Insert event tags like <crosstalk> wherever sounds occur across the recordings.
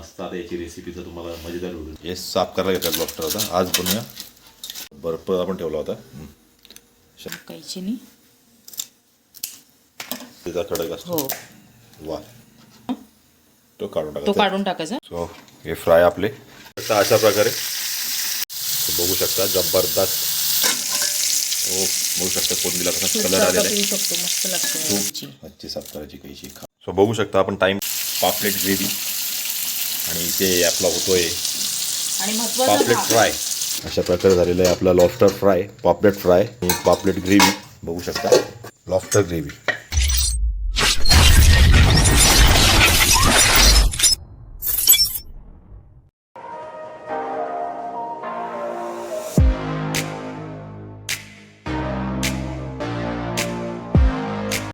मस्त आता याची रेसिपीचं तुम्हाला मजेदार होईल हे साफ करायला घेतात लॉबस्टर आता. आज बनवूया. बर्फ आपण ठेवला होता. हं. कैची नी त्याचा कडक असतो. हो. वा. तो काढून तो टाका काढून टाकायचा? सो हे फ्राय आपले. आता अशा प्रकारे. बघू शकता जबरदस्त. ओ बघू शकता कोणतीला कसा कलर आलेला आहे. शकतो. मस्त लागतो साफ करायची कैची सो बघू शकता आपण टाइम पापलेट ग्रेव्ही आणि इथे आपला होतोय पापलेट. फ्राय. अशा प्रकारे झालेलं आहे आपला लॉबस्टर फ्राय पापलेट फ्राय आणि पापलेट ग्रेव्ही बघू शकता. लॉबस्टर ग्रेव्ही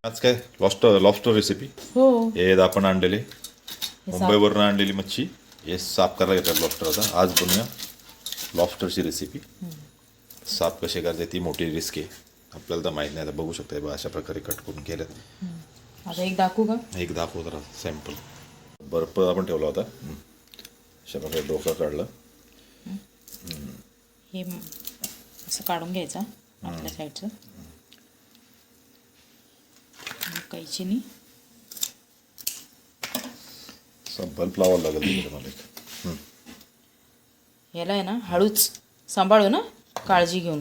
आज काय? लॉबस्टर लॉबस्टर रेसिपी हो. हे आपण आणलेले. मुंबईवरून आणलेली मच्छी हे साफ करायला घेतात लॉबस्टर आता. आज बनवूया लॉबस्टरची रेसिपी साफ कसे करायचे ती मोठी रिस्क आहे. आपल्याला तर माहीत नाही आता बघू शकता बघा, अशा प्रकारे कट करून केलं आता एक दाखवू का? एक दाखव जरा सॅम्पल बर्फ आपण ठेवला होता. अशा प्रकारे डोकं काढलं. हे असं काढून घ्यायचा आपल्या साईडचं कैची नी असं बल्ब लावावं लागेल तिकडे मला एक. याला आहे ना हळूच सांभाळू ना काळजी घेऊन.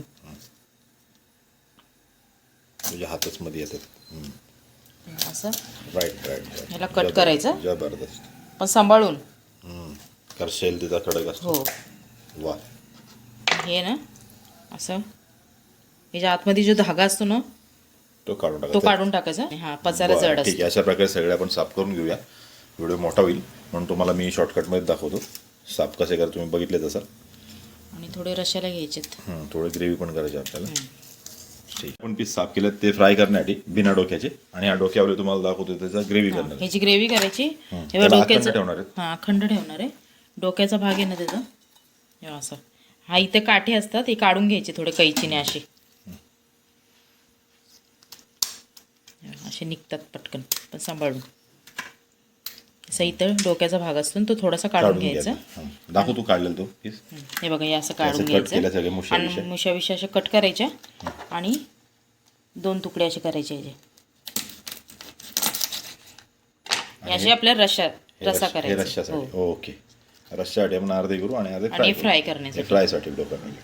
तुझ्या हातच मध्ये येतात. असं? राईट राईट ह्याला cut करायचं? जबरदस्त पण सांभाळून. हं. करशेल तिचा कडक असतो. हो. वा. हे ना असं. ह्याच्या आतमध्ये जो धागा असतो ना तो काढून तो टाका काढून टाकायचा हा पचायला बरं, जड ठीक असतो. आहे अशा प्रकारे सगळे आपण साफ करून घेऊया. व्हिडिओ मोठा होईल म्हणून तुम्हाला मी शॉर्टकटमध्ये दाखवतो. साफ कसे करा तुम्ही बघितले तसं. आणि थोडे रशाला घ्यायचेत. हं, थोडे ग्रेव्ही पण करायचे आपल्याला. ठीक. आपण पीस साफ केले ते फ्राय करण्यासाठी बिना डोक्याचे आणि या डोक्यावर तुम्हाला दाखवतो त्याचा ग्रेव्ही करणार ह्याची ग्रेव्ही करायची. हे डोक्याचं ठेवणार आहेत. हा अखंड ठेवणार आहे. डोक्याचा भाग आहे ना त्याचा? असं. हा इथे काठे असतात हे काढून घ्यायचे थोडे कैचीने असे. असे निघतात पटकन पण सांभाळून. इथं डोक्याचा भाग असतो तो थोडासा काढून घ्यायचा. घ्यायचा. हं. दाखव तू काढलेला तो पीस हं, बघा हे असं काढून घ्यायचं. आणि बिश्या. मुशा बिशा अशा कट करायच्या आणि दोन तुकडे असे करायचे याचे. हे असे आपल्या रशा रसा करायचा. हो. ओके. रश्श्यासाठी आपण अर्धे करू आणि अर्धे फ्राय करण्यासाठी. फ्रायसाठी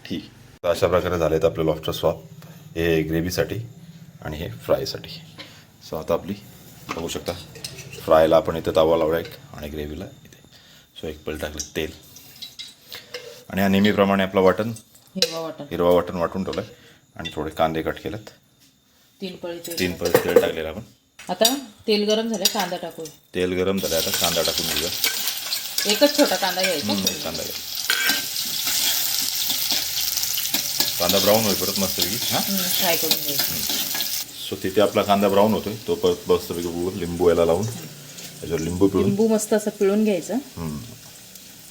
ठीक. तर अशा प्रकारे झालेत आपले लॉबस्टर स्वाप हे ग्रेव्हीसाठी आणि हे फ्रायसाठी सो आता आपली बघू शकता. फ्रायला आपण इथं तवा लावला एक आणि ग्रेव्हीला इथे. सो एक पल टाकलं तेल. आणि हा नेहमीप्रमाणे आपलं वाटण हिरवा वाटण. हिरवा वाटण वाटून ठेवलं आणि थोडे कांदे कट केलेत. तीन पळी तेल. तीन पळ तेल टाकलेलं आपण. आता तेल गरम झालं कांदा टाकू तेल गरम झालं आता कांदा टाकून घेऊया. एकच छोटा कांदा घ्यायचा. कांदा घ्या कांदा ब्राऊन होईल परत मस्तपैकी हां? फ्राय करून घ्यायचं सो तिथे आपला कांदा ब्राऊन होतोय. तो परत मस्तपैकी लिंबू याला लावून. त्याच्यावर लिंबू पिळून. लिंबू मस्त असं पिळून घ्यायचं.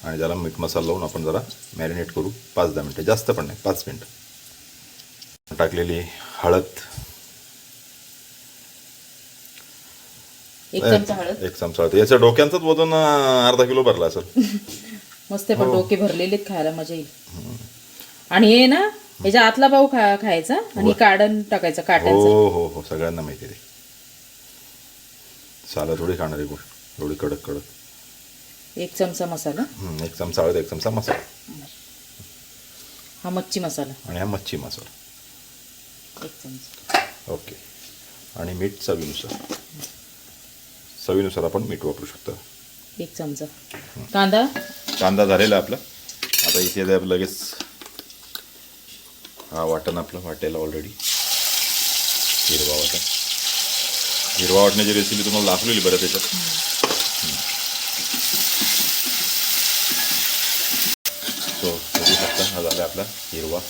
आणि त्याला मीठ मसाला लावून आपण जरा मॅरिनेट करू. पाच दहा मिनटं. जास्त पण नाही. पाच मिनटं. टाकलेली हळद. एक चमचा हळद. एक चमचा हळद. याच्या डोक्यांचंच वजन अर्धा किलो भरला असेल. <laughs> मस्त पण डोके भरलेले खायला मजा येईल. आणि हे ना ह्याच्या आतला भाऊ खायचा आणि काढण टाकायचा काट्यांचा. हो हो हो. सगळ्यांना माहिती आहे साला थोडी खाणार आहे गोष्ट. एवढी कडक कडक. एक चमचा मसाला? एक चमचा हळद एक चमचा मसाला. हा मच्छी मसाला. आणि हा मच्छी मसाला. एक चमचा. ओके. आणि मीठ चवीनुसार. चवीनुसार आपण मीठ वापरू शकतो. एक चमचा. कांदा? कांदा झालेला आपला. आता इथे लगेच हा वाटण आपलं वाटेला ऑलरेडी हिरवा वाटण. हिरवा वाटण्याची रेसिपी तुम्हाला दाखवलेली बरं त्याच्यात. सो बघू शकता हा झाला आपला हिरवा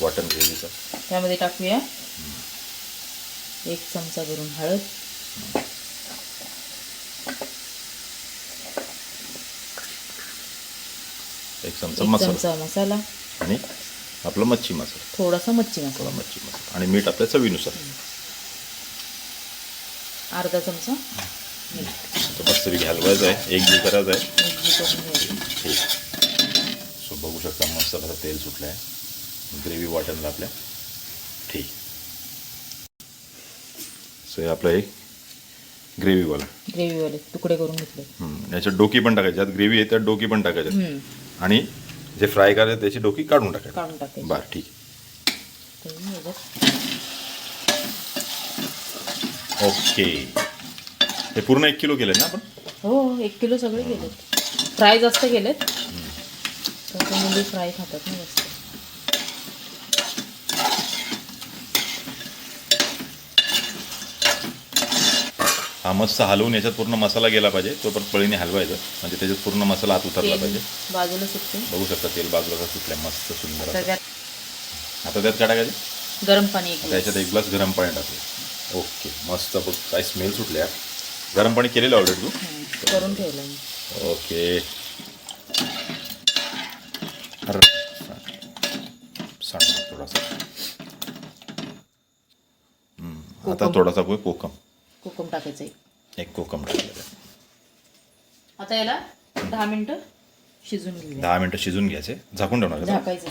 वाटण ग्रेव्हीचा त्यामध्ये टाकूया. एक चमचा भरून हळद. एक चमचा मसाला. चमचा मसाला. आणि आपला मच्छी मसाला. थोडासा मच्छी मसाला. थोडा मच्छी मसाला. आणि मीठ आपल्या चवीनुसार. अर्धा चमचा. मीठ तो मस्त हलवायचा आहे. एक जीव करायचा आहे. ठीक. सो बघू शकता मस्त कसं तेल सुटलं आहे ग्रेव्ही वाटणला आपल्या. ठीक. सो हे आपलं एक ग्रेव्हीवाला. ग्रेव्हीवाले तुकडे करून घेतले. हम्म, याच्यात डोकी पण टाकायची. ज्यात ग्रेव्ही आहे त्यात डोकी पण टाकायची. हम्म, आणि जे फ्राय करायचे त्याची डोकी काढून टाकायची. काढून टाकायचे. बरं ठीक. तर ओके. हे पूर्ण एक किलो केलं ना आपण? हो एक किलो सगळे गेलेत फ्राय जास्त तसं मुली फ्राय खातात ना जास्त. हा मस्त हलवून याच्यात पूर्ण मसाला गेला पाहिजे. तो पण पळीने हलवायचं. म्हणजे त्याच्यात पूर्ण मसाला आत उतरला पाहिजे. बाजूला सुटते. बघू शकता तेल बाजूला कसं सुटलंय मस्त सुंदर असं. त्याच्यात आता त्यात काय टाकायचे? गरम पाणी एक आता glass. याच्यात एक ग्लास गरम पाणी टाकलं ओके मस्त. बघ काय स्मेल सुटले यार गरम पाणी केलेलं ऑलरेडी तू? करून ठेवलं मी. ओके. सांग थोडासा. आता. थोडासा कोकम. कोकम टाकायचं एक. एक कोकम टाकलेलं. आता याला दहा मिनिटं शिजून दहा मिनटं शिजून घ्यायचे. झाकून ठेवणार? झाकायचं.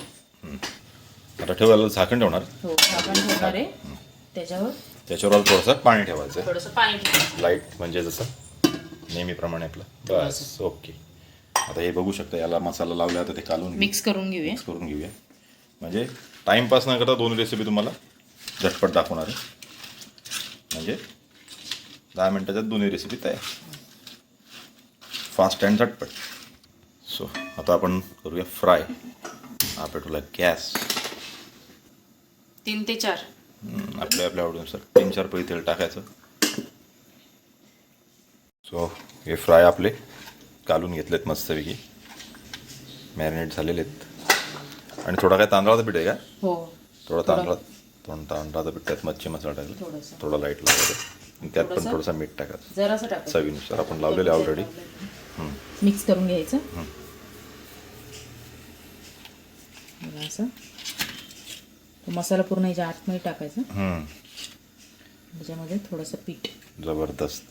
आता ठेवायला झाकण ठेवणार? हो झाकण ठेवणार आहे. त्याच्यावर त्याच्यावर थोडंसं पाणी ठेवायचं थोडंसं पाणी ठेवायचं. लाइट म्हणजे जसं नेहमीप्रमाणे आपलं. बस ओके आता हे बघू शकता याला मसाला लावला आता ते कालून मिक्स करून घेऊया. मिक्स करून घेऊया. म्हणजे टाईमपास न करता दोन रेसिपी तुम्हाला झटपट दाखवणार आहे. म्हणजे दहा मिनटाच्यात दोन्ही रेसिपी तयार. फास्ट अँड झटपट. सो आता आपण करूया फ्राय हा पेटवला गॅस तीन ते चार. आपल्या आपल्या आवडीनुसार. तीन चार पळी तेल टाकायचं. सो हे फ्राय आपले. कालून घेतलेत मस्तपैकी. मॅरिनेट झालेले आहेत. आणि थोडा काय तांदळाचं पीठ आहे का? हो. थोडा तांदळा थोडं. तांदळाचं पीठ त्यात मच्छी मसाला टाकला. थोडा लाइट लावायचं आणि त्यात पण थोडंसं? मीठ टाकायचं. चवीनुसार. आपण लावलेले ऑलरेडी मिक्स करून घ्यायचं. असं मसाला पूर्ण याच्या आतमध्ये टाकायचा. त्याच्यामध्ये थोडंसं पीठ. जबरदस्त.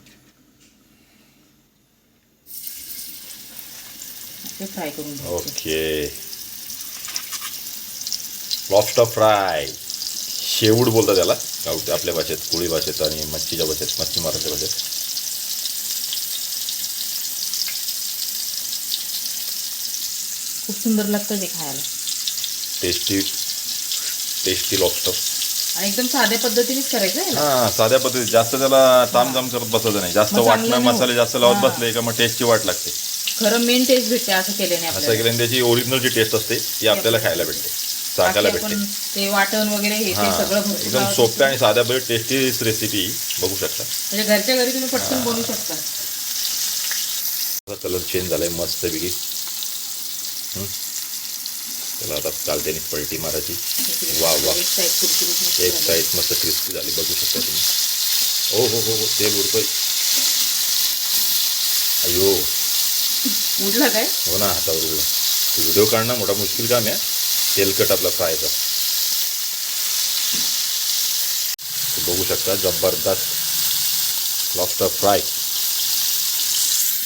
ते फ्राय करून घ्यायचं. ओके. लॉबस्टर फ्राय शेवूड बोलतात त्याला गावठी आपल्या भाषेत कोळी भाषेत आणि मच्छीच्या भाषेत मच्छीमारांच्या भाषेत. खूप सुंदर लागतं ते खायला. टेस्टी टेस्टी लॉबस्टर आणि एकदम साध्या पद्धतीनेच करायचं आहे हां साध्या पद्धतीत. जास्त त्याला तामझाम करत बसायचं नाही. जास्त मग चांगलं वाटणं नाही मसाले होत. जास्त लावत. बसले का मग टेस्टची वाट लागते. खरं मेन टेस्ट भेटते असं केल्याने असं आपल्याला. केल्याने त्याची ओरिजिनल जी टेस्ट असते ती आपल्याला खायला भेटते. चाकायला बाकी भेटते. आपण ते वाटण वगैरे हे ते सगळं भरपूर एकदम लावत सोप्या आणि साध्या पद्धत टेस्टी रेसिपी बघू शकता. म्हणजे घरच्या घरी तुम्ही पटकन बनवू शकता. कलर चेंज झालाय मस्त पैकी त्याला आता चालते पलटी मारायची. वा वा. एक साईड मस्त क्रिस्पी झाली. बघू शकता तुम्ही. हो हो हो हो. तेल उडतोय. अयो उडला काय? हो ना हातावर उडला. व्हिडिओ काढणं मोठा मुश्किल काम आहे. तेलकट आपला फ्रायचा बघू शकता जबरदस्त लॉबस्टर फ्राय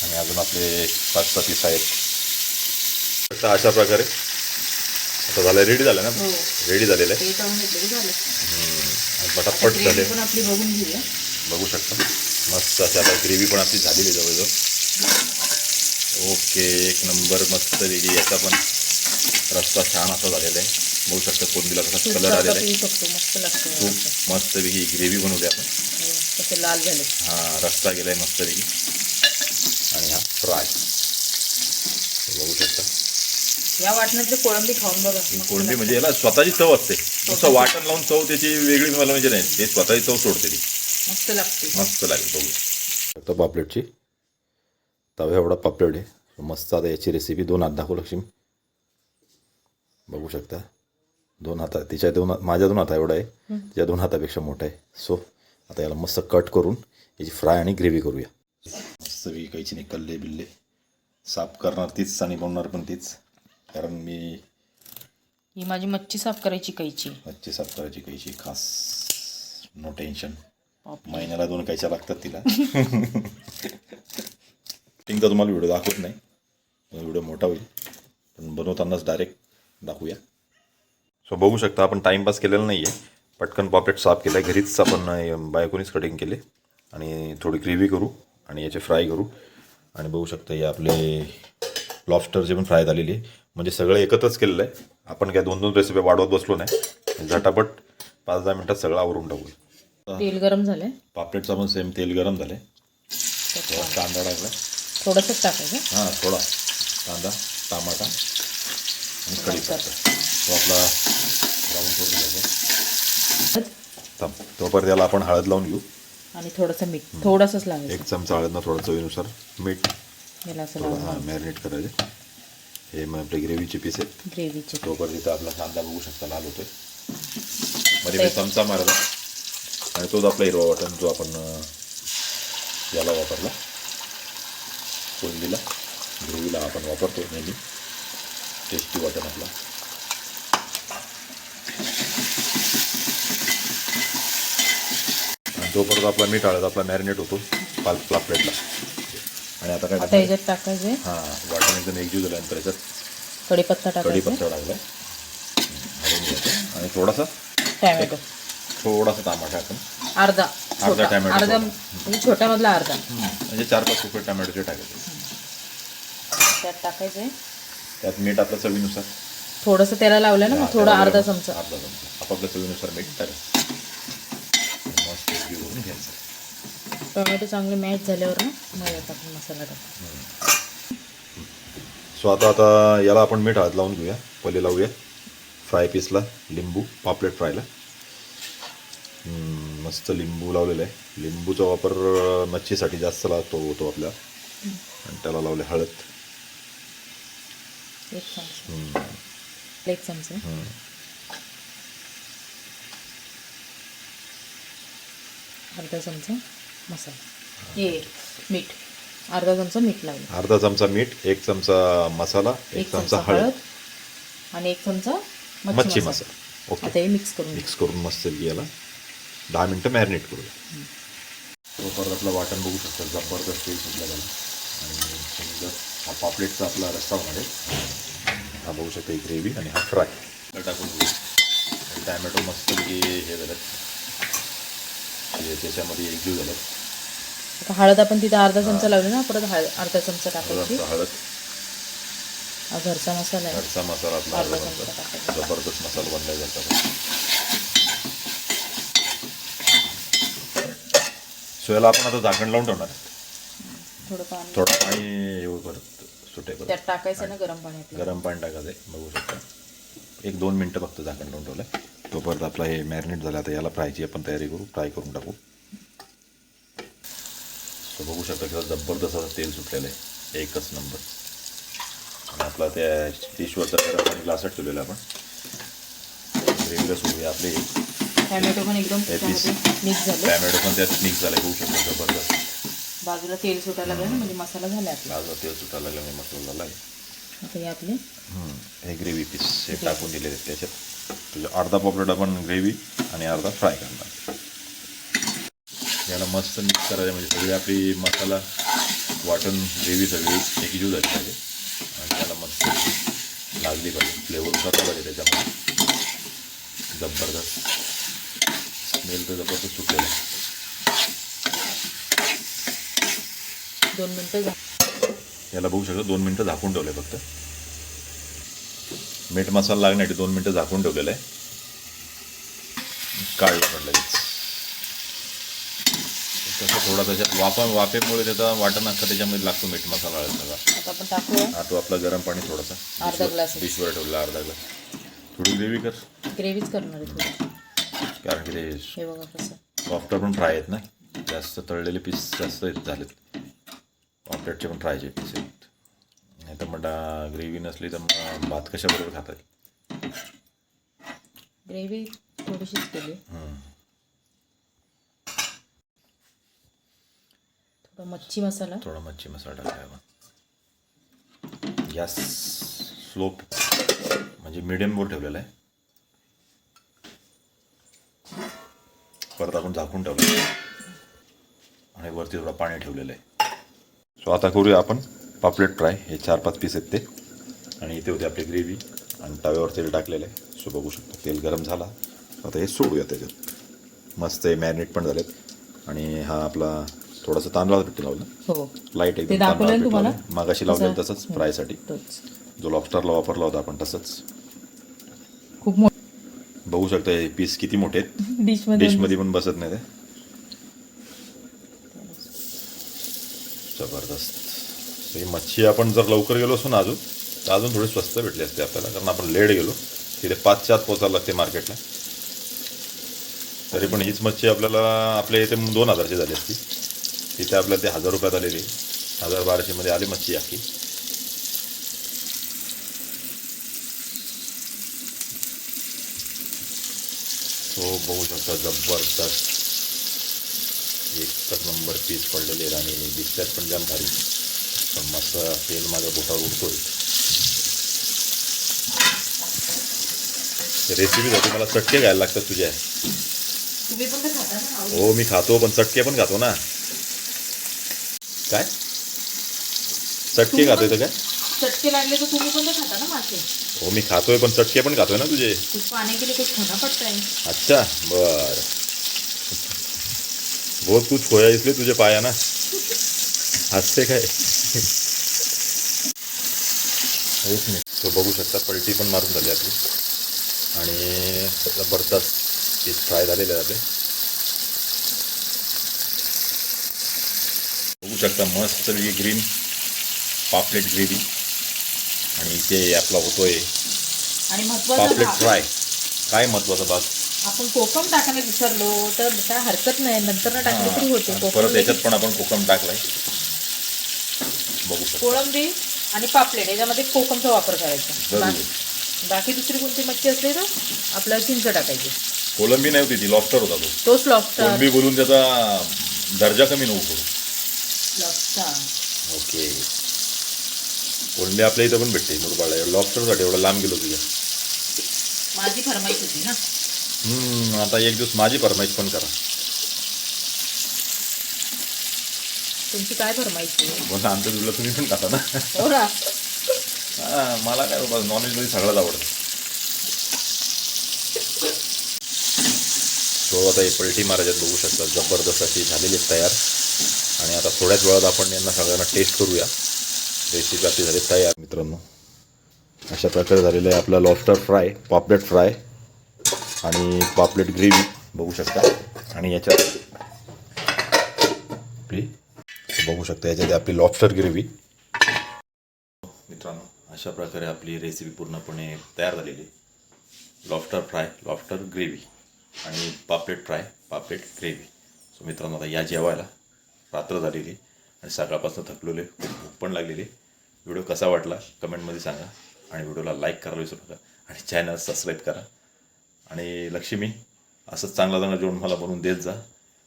आणि अजून आपले पाच सहा पीस आहेत अशा प्रकारे आता झालं रेडी झालं ना? हो. रेडी झालेलं आहे? ते तळून घेतलं की झालं आणि आता पटापट झाले. ग्रेव्ही पण आपली बघून घेऊया. बघू शकता. मस्त अशी आता ग्रेव्ही पण आपली झालेली आहे जवळजवळ. ओके एक नंबर मस्त वेगळी याचा पण रस्ता छान असा झालेला आहे. बघू शकता कोणतीला कसा कलर आलेला आहे. पिऊ शकतो मस्त लागतं खूप मस्त वेगळी ग्रेव्ही बनवली आपण. हो, लाल झाले हा रस्ता गेलाय मस्त वेगळी. आणि हा फ्राय बघू शकता. या वाटणातले कोळंबी खाऊन बघा. कोळंबी. म्हणजे याला स्वतःची चव असते. नुसतं वाटण लावून चव त्याची वेगळी मला म्हणजे नाही. ते स्वतःची चव सोडते ती. मस्त लागते. मस्त लागेल बघू. शकता पापलेटची. तवा एवढा पापलेट आहे. मस्त आता याची रेसिपी दोन हात दाखवू लक्ष्मी. बघू शकता. दोन हाता तिच्या दोन माझ्या दोन हाता एवढा आहे. तिच्या दोन हातापेक्षा मोठा आहे. सो आता याला मस्त कट करून याची फ्राय आणि ग्रेव्ही करूया. मस्त वेगळी काहीची नाही. कल्ले बिल्ले साफ करणार तीच आणि बनवणार पण तीच. कारण मी ही माझी मच्छी साफ करायची कैची. मच्छी साफ करायची काहीची खास नो टेन्शन. महिन्याला दोन कायच्या लागतात तिला. <laughs> टिंग तर तुम्हाला व्हिडिओ दाखवत नाही. व्हिडिओ मोठा होईल. पण बनवतानाच डायरेक्ट दाखवूया. सो बघू शकता आपण टाईमपास केलेला नाही आहे पटकन पॉपलेट साफ केलं आहे घरीच आपण बायकोनीच कटिंग केले. आणि थोडी ग्रेव्ही करू आणि याचे फ्राय करू. आणि बघू शकता हे आपले लॉबस्टरचे पण फ्राय झालेली आहे. म्हणजे सगळं एकत्रच केलेलं आहे. आपण काय दोन दोन रेसिपी वाढवत बसलो नाही. झटापट पाच दहा मिनटात सगळं आवरून टाकू तेल गरम झालंय. पापलेटचा पण सेम तेल गरम झाले कांदा टाकला थोडंसंच टाकायचं? हां थोडा. कांदा टमाटा आणि कढीपत्ता. तो आपला ब्राऊन करून घ्यायचा. थांब. तोपर्यंत त्याला आपण हळद लावून घेऊ. आणि थोडंसं मीठ. थोडंसंच लावायचं. एक चमचा हळद ना थोडं चवीनुसार मीठ. याला असं थोडं लावून हां मॅरिनेट करायचे. हे मग आपले ग्रेव्हीचे पीस आहेत. ग्रेव्हीचे तोपर्यंत इथं आपला कांदा बघू शकता लाल होतोय. मध्ये मी चमचा मारला. आणि तोच आपला हिरवा वाटण जो आपण याला वापरला. कोंबडीला ग्रेव्हीला आपण वापरतो नेहमी. टेस्टी वाटण आपला. आणि तोपर्यंत आपला मीठ हळद आपला मॅरिनेट होतो पाल प्लेटला आणि आता काय आता? याच्यात टाकायचे. हां वाटण एकदम एकजीव झाल्यानंतर याच्यात. कढीपत्ता टाकायचा. कढीपत्ता टाकलाय आणि थोडासा टॅमॅटो. थोडासा टमाटा आपण. अर्धा छोटा. टॅमॅटो अर्धा. म्हणजे छोट्यामधला अर्धा. म्हणजे चार पाच रुपये टमॅटोचे टाकायचे. त्यात टाकायचे. त्यात मीठ आपल्या चवीनुसार. थोडंसं त्याला लावलं ना मग थोडं अर्धा चमचा. अर्धा चमचा. आपापल्या चवीनुसार मीठ टाकायचं आणि मस्त एकजीव करून घ्यायचं टोमॅटो चांगले मॅच झाल्यावर ना मग यात आपण मसाला टाकू. सो आता आता याला आपण मीठ हळद लावून घेऊया. पहिले लावूया. फ्राय पीसला लिंबू. पापलेट फ्रायला मस्त लिंबू लावलेलं आहे. लिंबूचा वापर मच्छीसाठी जास्त लागतो होतो आपल्या. आणि त्याला लावले हळद. एक चमचा. अर्धा चमचा. मसाला. हे मीठ. अर्धा चमचा मीठ लावलं अर्धा चमचा मीठ एक चमचा मसाला एक चमचा हळद. आणि एक चमचा मच्छी मसाला. ओके. आता हे मिक्स करून घे. मिक्स करून मस्त याला. दहा मिनटं मॅरिनेट करूया. तोपर्यंत आपलं वाटण बघू शकता. जबरदस्त तेल सुटलं त्याला. आणि सुंदर हा पापलेटचा आपला रस्सा होणार आहे. हा बघू शकता ही ग्रेव्ही आणि हा फ्राय टाकून घेऊ टॅमॅटो मस्त हे झालं. त्याच्यामध्ये एकजीव झालं. हळद आपण तिथे अर्धा चमचा लावली ना परत हळद अर्धा चमचा टाकायची. हळद. घरचा मसाला आहे. घरचा मसाला आपला अर्धा चमचा टाकायचा. जबरदस्त मसाला बनलाय जातो सो याला आपण आता झाकण लावून ठेवणार थोडं पाणी. थोडं पाणी येऊ परत त्यात टाकायचं ना गरम पाणी गरम पाणी टाकायचं बघू शकता. एक दोन मिनटं फक्त झाकण लावून ठेवलं तोपर्यंत आपला हे मॅरिनेट झालं आता याला फ्रायची आपण तयारी करू फ्राय करून टाकू. तो बघू शकता किंवा जबरदस्त असं तेल सुटलेलं आहे. एकच नंबर आणि आपला त्या डिशवरचा गरम पाणी ग्लासात ठेवलेलं आपण. ग्रेव्हीला सोडूया आपले. टॅमॅटो पण एकदम मिक्स झाले. टॅमॅटो पण त्यात मिक्स झाले. बघू शकता जबरदस्त. बाजूला तेल सुटायला लागलं म्हणजे मसाला झाला आपला. लाल तेल सुटायला लागलं मी मसाला झाला. आहे आता हे आपले हे ग्रेव्ही पीस हे टाकून दिलेले आहेत त्याच्यात. तुझं अर्धा पॉपलेट आपण ग्रेव्ही आणि अर्धा फ्राय करणार. याला मस्त मिक्स करायचं म्हणजे सगळी आपली मसाला वाटण ग्रेव्ही सगळी एकजीव झाली पाहिजे. आणि त्याला मस्त लागली पाहिजे. फ्लेवर उतरला पाहिजे त्याच्यामध्ये. जबरदस्त. स्मेल तर जबरदस्त सुटलेलं आहे. दोन मिनटं याला बघू शकता दोन मिनटं झाकून ठेवलं फक्त. मीठ मसाला लागण्यासाठी दोन मिनटं झाकून ठेवलेलं आहे. काढलं पण लगेच. तसं थोडा त्याच्यात वाफा वाफेमुळे त्याचा वाटण अख्खा त्याच्यामध्ये लागतो मीठ मसाला सगळा. हा तो आपला गरम पाणी थोडासा. अर्धा glass. डिशवर ठेवला अर्धा ग्लास. थोडी ग्रेव्ही कर. ग्रेव्हीच करणार कारण की ते हे सॉफ्टवेअर पण फ्राय आहेत ना. जास्त तळलेले पीस जास्त झालेत. ऑमलेटचे पण फ्रायचे पीस आहेत. नाही तर मग ग्रेव्ही नसली तर मग भात कशाबरोबर खातात ग्रेव्ही थोडीशीच केली. थोडा मच्छी मसाला. थोडा मच्छी मसाला टाकाय आपण. गॅस स्लोप म्हणजे मिडियमवर ठेवलेला आहे. परत आपण झाकून ठेवलं आणि वरती थोडं पाणी ठेवलेलं आहे. सो आता करूया आपण. पापलेट फ्राय हे चार पाच पीस आहेत ते. आणि इथे होते आपली ग्रेव्ही आणि तव्यावर तेल टाकलेलं आहे. सो बघू शकतो तेल गरम झाला. आता हे सोडूया त्याच्यात. मस्त हे मॅरिनेट पण झालेत. आणि हा आपला थोडासा तांदळा पिठी लावलं. हो. लाइट ते एकदम दाखवलं तांदळा ना पीठ? लावलं. मागाशी लावलेलं? तसंच फ्रायसाठी तोच. जो लॉबस्टरला वापरला होता आपण तसंच. खूप मोठं बघू शकता हे पीस किती मोठे आहेत. डिशमध्ये डिशमध्ये पण बसत नाही ते जबरदस्त ही मच्छी आपण जर लवकर गेलो असतो ना अजून तर अजून थोडी स्वस्त भेटली असते आपल्याला कारण आपण लेट गेलो. तिथे पाचच्या आत पोचायला लागते मार्केटला. तरी पण हीच मच्छी आपल्याला आपल्या इथे दोन हजारची झाली असती. तिथे आपल्याला ते हजार रुपयात आलेली. हजार बाराशेमध्ये आली मच्छी आखी. तो बघू शकता जबरदस्त. एकच नंबर पीस पडलेले आहेत आणि डिस्चार्ज पण जाम भारी. मस्त तेल माझ्या बोटावर उडतोय. रेसिपीसाठी मला चटके घ्यायला लागतात तुझ्या. हो मी खातो पण चटके पण खातो ना. काय? चटके खातोय तर काय? चटके लागले तर तुम्ही पण खाता ना मासे. हो मी खातोय पण चटके पण खातोय ना तुझे. कुछ खाना पड़ता है अच्छा बर. बहुत कुछ खोया इसलिए तुझे पाया ना हसते काय? एक मिनिट तो बघू शकता पलटी पण मारून झाली आपली. आणि जबरदस्त पीस फ्राय झालेले आपले. बघू शकता मस्त ग्रीन पापलेट ग्रेव्ही आणि इथे आपला होतोय पापलेट फ्राय काय महत्त्वाचा भाग आपण कोकम टाकायला विसरलो तर काय हरकत नाही. नंतर ना टाकली तरी होते परत याच्यात पण आपण कोकम टाकलाय. बघू शकतो. कोळंबी आणि पापलेट याच्यामध्ये कोकमचा वापर करायचा. जरूर. बाकी बाकी दुसरी कोणती मच्छी असली तर आपल्याला चिंच टाकायची. कोलंबी नाही होती ती लॉबस्टर होता तो. तोच लॉबस्टर कोलंबी बोलून त्याचा दर्जा कमी नको करू. Lobster okay. कोलंबी आपल्या इथं पण भेटते मुरबाळला लॉबस्टरसाठी एवढं लांब गेलो तुझ्या. माझी फरमाईश होती ना. हम्म, आता एक दिवस माझी फरमाईश पण करा. तुमची काय आहे पण आमच्या तुला तुम्ही पण खाता ना. हो ना. हा, मला काय बाबा नॉनव्हेजमध्ये सगळंच आवडतं. तो आता हे पलटी मारायच्यात बघू शकता जबरदस्त अशी झालेली आहेत तयार. आणि आता थोड्याच वेळात आपण यांना सगळ्यांना टेस्ट करूया. रेसिपी आपली झाली तयार मित्रांनो. अशा प्रकारे झालेलं आहे आपला लॉबस्टर फ्राय पापलेट फ्राय आणि पापलेट ग्रेव्ही बघू शकता. आणि याच्यात आपली बघू शकता याच्यात आपली लॉबस्टर ग्रेव्ही मित्रांनो अशा प्रकारे आपली रेसिपी पूर्णपणे तयार झालेली लॉबस्टर फ्राय लॉबस्टर ग्रेव्ही आणि पापलेट फ्राय पापलेट ग्रेव्ही सो मित्रांनो आता या जेवायला रात्र झालेली आणि सकाळपासून थकलेले भूक पण लागलेली व्हिडिओ कसा वाटला कमेंटमध्ये सांगा आणि व्हिडिओला लाईक करायला विसरू नका आणि चॅनल सबस्क्राईब करा. आणि लक्ष्मी असंच चांगला चांगला जेवण मला बनवून देत जा.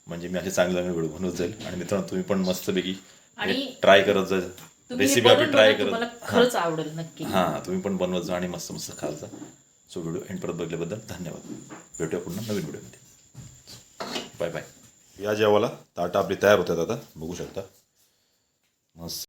म्हणजे मी असे चांगले चांगले व्हिडिओ बनवत जाईल. आणि मित्रांनो तुम्ही पण मस्तपैकी आणि ट्राय करत जा. तुम्ही रेसिपी आपली ट्राय करत खरंच आवडेल नक्की. हां तुम्ही पण बनवत जा आणि मस्त मस्त खात जा. सो व्हिडिओ एंड परत बघल्याबद्दल धन्यवाद. भेटूया पुन्हा नवीन व्हिडिओमध्ये. बाय बाय या जेवाला ताटा आपली तयार होतात आता. बघू शकता. मस्त.